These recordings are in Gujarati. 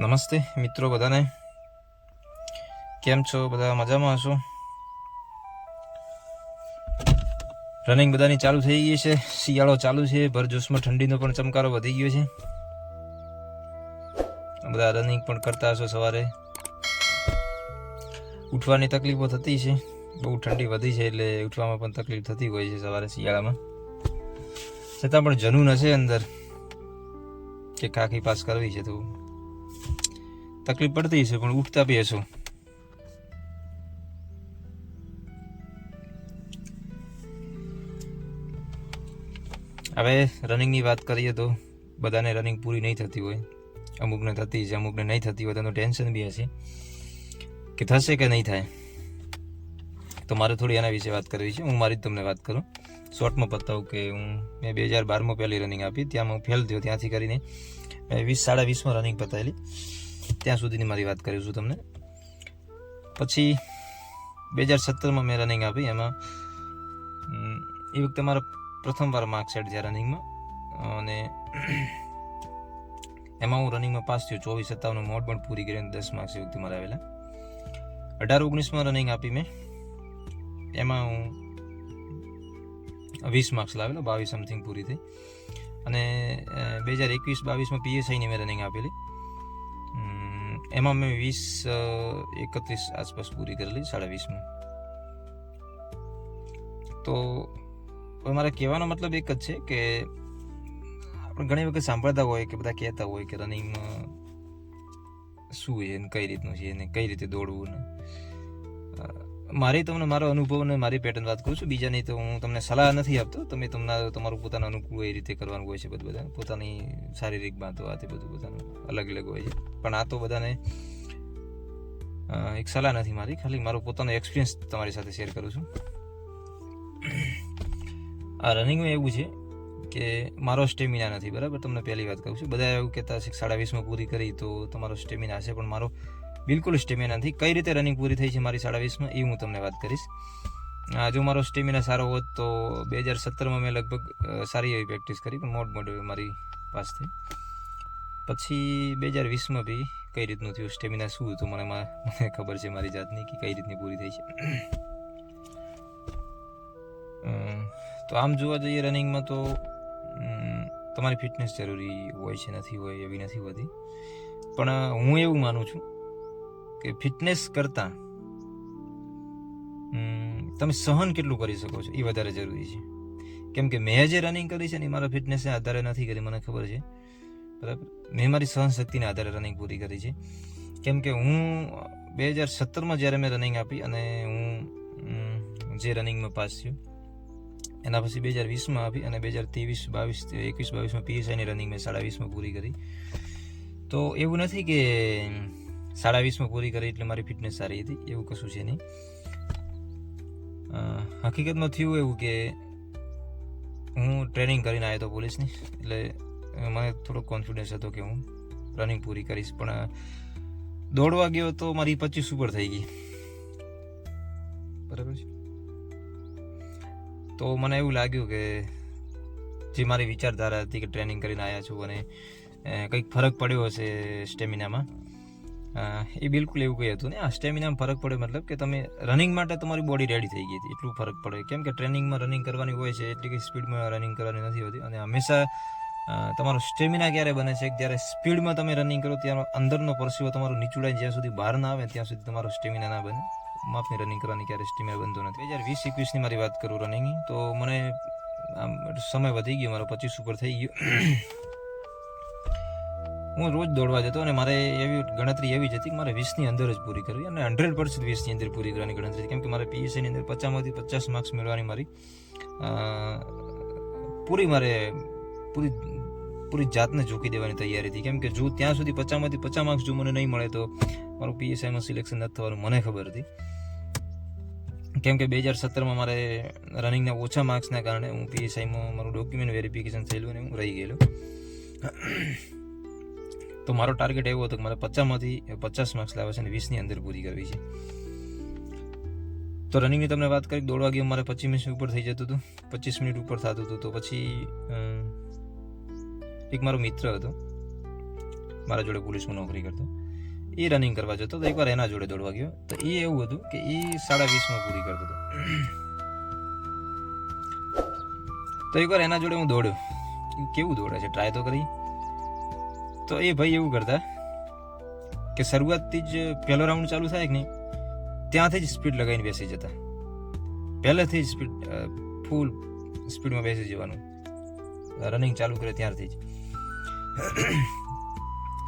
નમસ્તે, મિત્રો બધાને. કેમ છો બધા? મજામાં હશો? રનિંગ બધાની ચાલુ થઈ ગઈ છે. શિયાળો ચાલુ છે. ભરજોશમાં ઠંડીનો પણ ચમકારો વધી ગયો છે. બધા રનિંગ પણ કરતા હશો સવારે. ઉઠવાની તકલીફો થતી છે. બહુ ઠંડી વધી છે એટલે ઉઠવામાં પણ તકલીફ થતી હોય છે સવારે શિયાળામાં. છતાં પણ જનૂન હશે અંદર. કે કાકી પાસ કરવી છે તો. તકલીફ પડતી છે પણ ઉઠતા બી હશો. હવે રનિંગની વાત કરીએ તો બધાને રનિંગ પૂરી નહીં થતી હોય. અમુકને થતી છે અમુકને નહીં થતી હોય તેનું ટેન્શન બી હશે કે થશે કે નહીં થાય. તો મારે થોડી એના વિશે વાત કરવી છે. હું મારી જ તમને વાત કરું. શોર્ટમાં બતાવું કે હું મેં બે હજાર બારમાં પહેલી રનિંગ આપી. ત્યાં હું ફેલ થયો. ત્યાંથી કરીને મેં વીસ, સાડા વીસમાં રનિંગ પતાવેલી ત્યાં સુધીની મારી વાત કરું છું તમને. પછી બે હજાર સત્તરમાં મેં રનિંગ આપી. એમાં એ વખતે મારો પ્રથમવાર માર્ક સેટ થયા રનિંગમાં અને એમાં હું રનિંગમાં પાસ થયો. ચોવીસ સત્તાવન મોડ પણ પૂરી કરીને દસ માર્ક્સ એ વખતે મારા આવેલા. અઢાર ઓગણીસમાં રનિંગ આપી મેં. એમાં હું વીસ માર્ક્સ લાવેલો. બાવીસ સમથિંગ પૂરી થઈ. અને બે હજાર એકવીસ બાવીસમાં પીએસઆઈની મેં રનિંગ આપેલી. એમાં મેં વીસ એકત્રીસ આસપાસ પૂરી કરેલી, સાડા વીસમાં. તો મારા કહેવાનો મતલબ એક જ છે કે આપણે ઘણી વખત સાંભળતા હોય કે બધા કહેતા હોય કે રનિંગમાં શું છે ને કઈ રીતનું છે ને કઈ રીતે દોડવું ને. મારી તમને મારો અનુભવ અને મારી પેટર્ન વાત કરું છું. બીજાની તો હું તમને સલાહ નથી આપતો. તમે તમને તમારું પોતાનું અનુકૂળ એ રીતે કરવાનું હોય છે બધું બધા પોતાની શારીરિક બાંધો, આ તે બધું બધાનું અલગ અલગ હોય છે. પણ આ તો બધાને એક સલાહ નથી મારી. ખાલી મારો પોતાનો એક્સપિરિયન્સ તમારી સાથે શેર કરું છું. આ રનિંગમાં એવું છે કે મારો સ્ટેમિના નથી, બરાબર? તમને પહેલી વાત કહું છું. બધા એવું કહેતા છે સાડા વીસમાં પૂરી કરી તો તમારો સ્ટેમિના હશે, પણ મારો બિલકુલ સ્ટેમિના નથી. કઈ રીતે રનિંગ પૂરી થઈ છે મારી સાડા વીસમાં એ હું તમને વાત કરીશ. જો મારો સ્ટેમિના સારો હોત તો બે હજાર સત્તરમાં મેં લગભગ સારી એવી પ્રેક્ટિસ કરી, પણ મોટ મોટી મારી પાસ પછી બે હજાર વીસમાં બી કઈ રીતનું થયું, સ્ટેમિના શું હતું, મને મને ખબર છે મારી જાતની, કે કઈ રીતની પૂરી થઈ છે. તો આમ જોવા જઈએ રનિંગમાં તો તમારી ફિટનેસ જરૂરી હોય છે, નથી હોય એવી નથી હોતી. પણ હું એવું માનું છું કે ફિટનેસ કરતાં તમે સહન કેટલું કરી શકો છો? એ વધારે જરૂરી છે. કેમ કે મેં જે રનિંગ કરી છે ને મારા ફિટનેસને આધારે નથી કરી, મને ખબર છે. બરાબર? મેં મારી સહનશક્તિને આધારે રનિંગ પૂરી કરી છે. કેમ કે હું, બે હજાર સત્તરમાં જ્યારે મેં રનિંગ આપી અને હું જે રનિંગમાં પાસ થયો, એના પછી બે હજાર વીસમાં આપી અને બે હજાર ત્રેવીસ, બાવીસ, એકવીસ, બાવીસમાં પીએસઆઈની રનિંગ મેં સાડા વીસમાં પૂરી કરી. તો એવું નથી કે સાડા વીસમાં પૂરી કરી એટલે મારી ફિટનેસ સારી હતી, એવું કશું છે નહીં. હકીકતમાં થયું એવું કે હું ટ્રેનિંગ કરીને આવ્યો હતો પોલીસની, એટલે મને થોડો કોન્ફિડન્સ હતો કે હું રનિંગ પૂરી કરીશ, પણ દોડવા ગયો તો મારી પચીસ ઉપર થઈ ગઈ. બરાબર છે? તો મને એવું લાગ્યું કે જે મારી વિચારધારા હતી કે ટ્રેનિંગ કરીને આવ્યા છું અને કંઈક ફરક પડ્યો હશે સ્ટેમિનામાં એ બિલકુલ એવું કંઈ હતું. ને આ સ્ટેમિનામાં ફરક પડે મતલબ કે તમે રનિંગ માટે તમારી બોડી રેડી થઈ ગઈ હતી. એટલું ફરક પડે. કેમ કે ટ્રેનિંગમાં રનિંગ કરવાની હોય છે, એટલી કંઈ સ્પીડમાં રનિંગ કરવાની નથી હોતી. અને હંમેશા તમારો સ્ટેમિના ક્યારે બને છે? કે જ્યારે સ્પીડમાં તમે રનિંગ કરો ત્યારે અંદરનો પરસીવો તમારો નીચુડાઈ જ્યાં સુધી બહાર ના આવે, ત્યાં સુધી તમારો સ્ટેમિના ના બને. માફી રનિંગ કરવાની ક્યારે સ્ટેમિના બનતો નથી. બે હજાર વીસ એકવીસની મારી વાત કરું રનિંગની તો મને આમ સમય વધી ગયો. મારો પચીસ ઉપર થઈ ગયો. હું રોજ દોડવા જતો અને મારે એવી ગણતરી એવી જ હતી કે મારે વીસની અંદર જ પૂરી કરવી અને હંડ્રેડ પર્સન્ટ વીસની અંદર પૂરી કરવાની ગણતરી હતી. કેમ કે મારે પીએસસીની અંદર પચાસમાંથી પચાસ માર્ક્સ મેળવવાની મારી પૂરી મારે પૂરી પૂરી જાતને ઝૂકી દેવાની તૈયારી હતી. કેમ કે જો ત્યાં સુધી પચાસમાંથી પચાસ માર્ક્સ જો મને નહીં મળે તો મારું પીએસઆઈમાં સિલેક્શન નથી થવાનું, મને ખબર હતી. કેમ કે બે હજાર સત્તરમાં મારે રનિંગના ઓછા માર્ક્સના કારણે હું પીએસઆઈમાં મારું ડોક્યુમેન્ટ વેરિફિકેશન થયેલું અને હું રહી ગયેલો. તો મારો ટાર્ગેટ એવો હતો કે મારે પચાસમાંથી પચાસ માર્ક્સ લાવ્યા છે અને વીસની અંદર પૂરી કરવી છે. તો રનિંગની તમને વાત કરી દોડવા ગયો મારે પચીસ મિનિટ ઉપર થઈ જતું હતું. પચીસ મિનિટ ઉપર થતું હતું તો પછી એક મારો મિત્ર હતો, મારા જોડે પોલીસમાં નોકરી કરતો. એ રનિંગ કરવા જતો તો એકવાર એના જોડે દોડવા ગયો તો એ એવું હતું કે એ સાડા વીસમાં પૂરી કરતો હતો. તો એકવાર એના જોડે હું દોડ્યો. કેવું દોડે છે? ટ્રાય તો કરી. તો એ ભાઈ એવું કરતા કે શરૂઆતથી જ પહેલો રાઉન્ડ ચાલુ થાય કે નહીં, ત્યાંથી જ સ્પીડ લગાવીને બેસી જતા. પહેલેથી જ સ્પીડ ફૂલ સ્પીડમાં બેસી જવાનું. રનિંગ ચાલુ કરે ત્યારથી જ.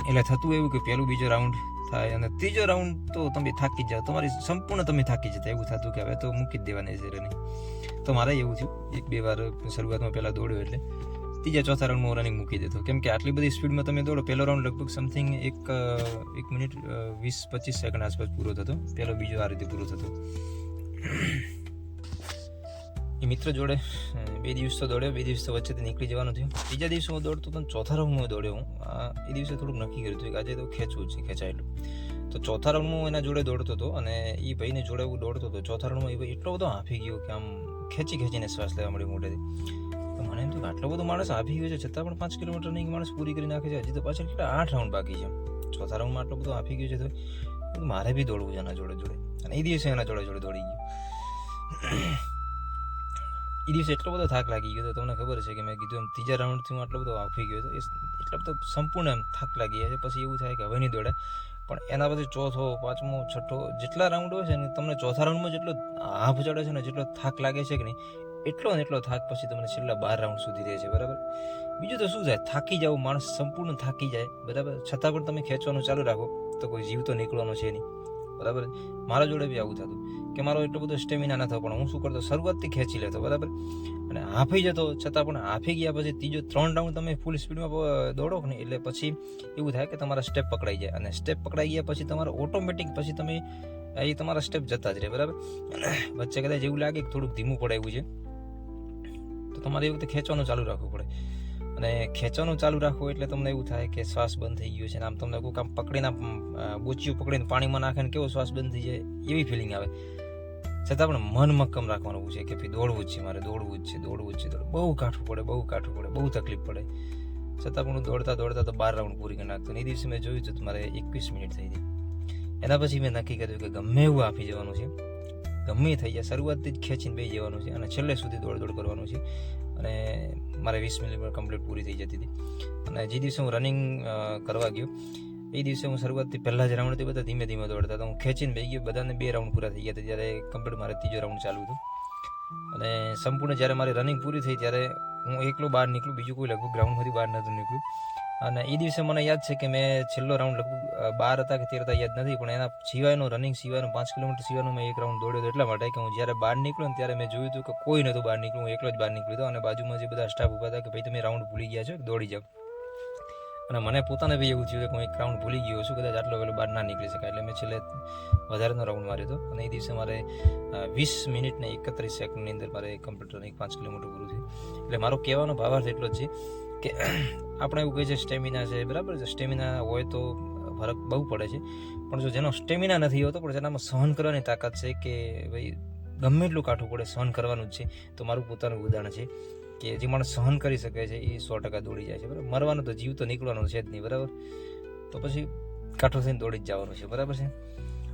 એટલે થતું એવું કે પહેલું બીજો રાઉન્ડ થાય અને ત્રીજો રાઉન્ડ તો તમે થાકી જાઓ. તમારી સંપૂર્ણ તમે થાકી જતા. એવું થતું કે હવે તો મૂકી જ દેવાની છે રનિંગ તો મારે એવું થયું. એક બે વાર શરૂઆતમાં પહેલાં દોડ્યો એટલે. ત્રીજા, ચોથા રાઉન્ડમાં રનિંગ મૂકી દેતો. કેમ કે આટલી બધી સ્પીડમાં તમે દોડો પહેલો રાઉન્ડ લગભગ સમથિંગ એક એક મિનિટ વીસ, પચીસ સેકન્ડ આસપાસ પૂરો થતો. પહેલો બીજો આ રીતે પૂરો થતો. એ મિત્ર જોડે બે દિવસ તો દોડ્યો, બે દિવસ તો વચ્ચેથી નીકળી જવાનું થયું. ત્રીજા દિવસે હું દોડતો પણ ચોથા રાઉન્ડમાં દોડ્યો હું. એ દિવસે થોડુંક નક્કી કર્યું હતું કે આજે તો ખેંચવું છે, ખેંચાયેલું. તો ચોથા રાઉન્ડમાં હું એના જોડે દોડતો હતો અને એ ભાઈને જોડે હું દોડતો હતો. ચોથા રાઉન્ડમાં એ ભાઈ એટલો બધો હાંફી ગયો કે આમ ખેંચી ખેંચીને શ્વાસ લેવા મળ્યો મોઢેથી. મને એમ થયું આટલો બધો માણસ આવી ગયો છે, છતાં પણ પાંચ કિલોમીટરની માણસ પૂરી કરી નાખે છે, હજી તો પાછળ કેટલા આઠ રાઉન્ડ બાકી છે. ચોથા રાઉન્ડમાં આટલો બધો આપી ગયો છે તો મારે બી દોડવું છે એના જોડે જોડે. અને એ દિવસે એના જોડે જોડે દોડી ગયો. એ દિવસે એટલો બધો થાક લાગી ગયો તો તમને ખબર છે કે મેં કીધું એમ ત્રીજા રાઉન્ડથી હું આટલો બધો આફી ગયો હતો એટલો બધો સંપૂર્ણ એમ થાક લાગી જાય છે. પછી એવું થાય કે હવે નહીં દોડે. પણ એના પછી ચોથો, પાંચમો, છઠ્ઠો જેટલા રાઉન્ડ હોય છે ને, તમને ચોથા રાઉન્ડમાં જેટલો હાફ ચડે છે ને, જેટલો થાક લાગે છે કે નહીં એટલો ને એટલો થાક પછી તમને છેલ્લા બાર રાઉન્ડ સુધી રહે છે, બરાબર? બીજું તો શું થાય થાકી જાવ માણસ સંપૂર્ણ થાકી જાય, બરાબર? છતાં પણ તમે ખેંચવાનું ચાલુ રાખો, તો કોઈ જીવ તો નીકળવાનો છે નહીં, બરાબર? મારા જોડે બી આવું થતું, કે મારો એટલો બધો સ્ટેમિના ન થતો પણ હું શું કરતો? શરૂઆતથી ખેંચી લેતો, બરાબર? અને હાફી જતો, છતાં પણ હાફી ગયા પછી ત્રીજો ત્રણ રાઉન્ડ તમે ફૂલ સ્પીડમાં દોડો ને એટલે પછી એવું થાય કે તમારા સ્ટેપ પકડાઈ જાય, અને સ્ટેપ પકડાઈ ગયા પછી તમારો ઓટોમેટિક પછી તમે, એ તમારા સ્ટેપ જતા જ રહે, બરાબર? વચ્ચે કદાચ એવું લાગે કે થોડુંક ધીમું પડે એવું છે. તો તમારે એ વખતે ખેંચવાનું ચાલુ રાખવું પડે. અને ખેંચવાનું ચાલુ રાખવું એટલે તમને એવું થાય કે શ્વાસ બંધ થઈ ગયો છે અને આમ તમને કોઈ કામ પકડીને બોચિયું પકડીને પાણીમાં નાખે ને કેવો શ્વાસ બંધ થઈ જાય એવી ફિલિંગ આવે. છતાં પણ મન મક્કમ રાખવાનું છે કે ભાઈ દોડવું જ છે મારે, દોડવું જ છે, દોડવું જ છે. બહુ કાઠું પડે, બહુ કાઠું પડે, બહુ તકલીફ પડે. છતાં પણ હું દોડતા દોડતા તો બાર રાઉન્ડ પૂરી કરી નાખતો એ દિવસે મેં જોયું હતું મારે એકવીસ મિનિટ થઈ હતી એના પછી મેં નક્કી કર્યું કે ગમે એવું આપી જવાનું છે. ગમે થઈ જાય. શરૂઆતથી જ ખેંચીને બેસી જવાનું છે અને છેલ્લે સુધી દોડ દોડ કરવાનું છે. અને મારે વીસ મિનિટ કમ્પ્લીટ પૂરી થઈ જતી હતી. અને જે દિવસે હું રનિંગ કરવા ગયો, એ દિવસે હું શરૂઆતથી પહેલાં જ રાઉન્ડથી બધા ધીમે ધીમે દોડતા હતા. હું ખેંચીને બેસી ગયો. બધાને બે રાઉન્ડ પૂરા થઈ ગયા હતા. જ્યારે કમ્પ્લીટ મારે ત્રીજો રાઉન્ડ ચાલુ હતું. અને સંપૂર્ણ જ્યારે મારી રનિંગ પૂરી થઈ ત્યારે હું એકલો બહાર નીકળું, બીજું કોઈ લગભગ ગ્રાઉન્ડમાંથી બહાર નહોતું નીકળ્યું અને એ દિવસે મને યાદ છે કે મેં છેલ્લો રાઉન્ડ લગભગ બાર હતા કે તેર હતા યાદ નથી, પણ એના સિવાયનો રનિંગ સિવાયનો પાંચ કિલોમીટર સિવાયનો મેં એક રાઉન્ડ દોડ્યો હતો એટલા માટે કે હું જ્યારે બહાર નીકળ્યો ત્યારે મેં જોયું હતું કે કોઈ નહોતું બહાર નીકળ્યું હું એકલો જ બહાર નીકળ્યો હતો અને બાજુમાં જે બધા સ્ટાફ ઊભા હતા કે ભાઈ તમે રાઉન્ડ ભૂલી ગયા છો, દોડી જાઓ. અને મને પોતાને બી એવું થયું કે હું એક રાઉન્ડ ભૂલી ગયો છું, કદાચ આટલો વહેલો બહાર ના નીકળી શકાય. એટલે મેં છેલ્લે વધારેનો રાઉન્ડ માર્યો હતો અને એ દિવસે મારે વીસ મિનિટ ને એકત્રીસ સેકન્ડની અંદર મારે કમ્પ્લીટ એક પાંચ કિલોમીટર પૂરું થયું. એટલે મારો કહેવાનો ભાવાર્થ એટલો જ છે કે આપણે એવું કહે છે સ્ટેમિના છે, બરાબર છે? સ્ટેમિના હોય તો ફરક બહુ પડે છે. પણ જો જેનો સ્ટેમિના નથી હોતો, પણ જેનામાં સહન કરવાની તાકાત છે કે ભાઈ ગમે એટલું કાઠું પડે સહન કરવાનું જ છે, તો મારું પોતાનું ઉદાહરણ છે. કે જે માણસ સહન કરી શકે છે, એ સો ટકા દોડી જાય છે, બરાબર? મરવાનો તો જીવ તો નીકળવાનો છે જ નહીં, બરાબર? તો પછી કાઠો થઈને દોડી જ જવાનું છે, બરાબર છે?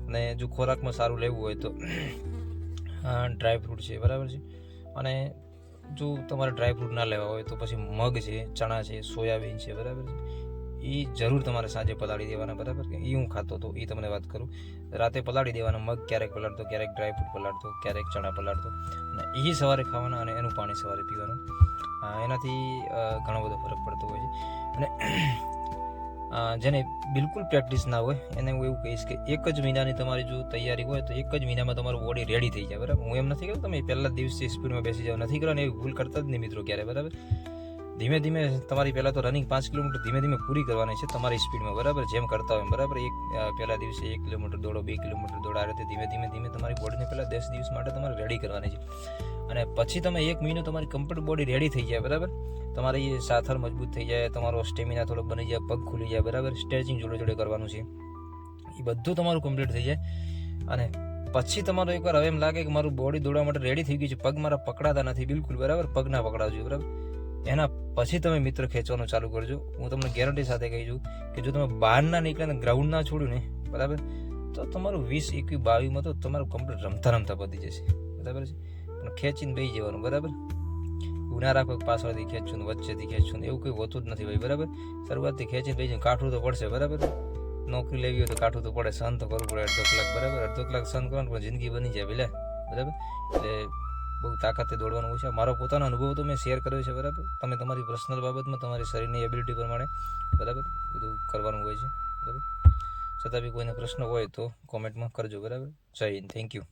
અને જો ખોરાકમાં સારું લેવું હોય તો ડ્રાય ફ્રૂટ છે, બરાબર છે? અને જો તમારે ડ્રાય ફ્રૂટ ના લેવા હોય તો પછી મગ છે, ચણા છે, સોયાબીન છે, બરાબર છે? એ જરૂર તમારે સાંજે પલાળી દેવાના, બરાબર એ હું ખાતો હતો, એ તમને વાત કરું. રાતે પલાળી દેવાના મગ ક્યારેક પલાળતો, ક્યારેક ડ્રાયફ્રૂટ પલાળતો, ક્યારેક ચણા પલાળતો. અને એ સવારે ખાવાના અને એનું પાણી સવારે પીવાનું. એનાથી ઘણો બધો ફરક પડતો હોય છે. અને જેને બિલકુલ પ્રેક્ટિસ ના હોય, એને હું એવું કહીશ કે એક જ મહિનાની તમારી જો તૈયારી હોય, તો એક જ મહિનામાં તમારું બોડી રેડી થઈ જાય, બરાબર? હું એમ નથી કહેતો, તમે પહેલા દિવસે સ્પીડમાં બેસી જાઓ, નથી કરવાની એવી ભૂલ કરતા જ નહીં મિત્રો ક્યારે, બરાબર? ધીમે ધીમે તમારી પહેલાં તો રનિંગ પાંચ કિલોમીટર ધીમે ધીમે પૂરી કરવાની છે તમારી સ્પીડમાં બરાબર? જેમ કરતા હોય બરાબર? એક પહેલા દિવસે એક કિલોમીટર દોડો, બે કિલોમીટર દોડો, આ ધીમે ધીમે ધીમે તમારી બોડીને પહેલાં દસ દિવસ માટે તમારે રેડી કરવાની છે. અને પછી તમે એક મહિનો તમારી કમ્પ્લીટ બોડી રેડી થઈ જાય, બરાબર? તમારી સાથળ મજબૂત થઈ જાય, તમારો સ્ટેમિના થોડોક બની જાય, પગ ખુલી જાય, બરાબર? સ્ટ્રેચિંગ જોડે જોડે કરવાનું છે. એ બધું તમારું કમ્પ્લીટ થઈ જાય. અને પછી તમારો એકવાર હવે એમ લાગે કે મારું બોડી દોડવા માટે રેડી થઈ ગયું છે. પગ મારા પકડાતા નથી, બિલકુલ, બરાબર? પગ ના પકડાવજો, બરાબર? એના પછી તમે મિત્ર ખેંચવાનું ચાલુ કરજો. હું તમને ગેરંટી સાથે કહી છું કે જો તમે બહારના નીકળ્યા ને ગ્રાઉન્ડ ના છોડ્યું ને, બરાબર? તો તમારું વીસ એકવી બાવીસમાં તો તમારું કમ્પ્લીટ રમતા રમતા પતી જશે. બરાબર છે? પણ ખેંચીને બેસી જવાનું, બરાબર? ના રાખો પાછળથી ખેંચું વચ્ચેથી ખેંચું એવું કંઈ હોતું જ નથી ભાઈ, બરાબર? શરૂઆતથી ખેંચીને બેસીને કાઠું તો પડશે, બરાબર? નોકરી લેવી હોય તો કાઠું તો પડે, સહન તો કરવું પડે, અડધો કલાક, બરાબર? અડધો કલાક સહન કરવાનું, પણ જિંદગી બની જાય પેલા બરાબર? એટલે બહુ તાકાતે દોડવાનું હોય છે. મારો પોતાનો અનુભવ તો મેં શેર કર્યો છે, બરાબર? તમે તમારી પર્સનલ બાબતમાં તમારી શરીરની એબિલિટી પ્રમાણે, બરાબર? બધું કરવાનું હોય છે, બરાબર? છતાં બી કોઈને પ્રશ્ન હોય તો કોમેન્ટમાં કરજો, બરાબર? જય હિન્દ. Thank you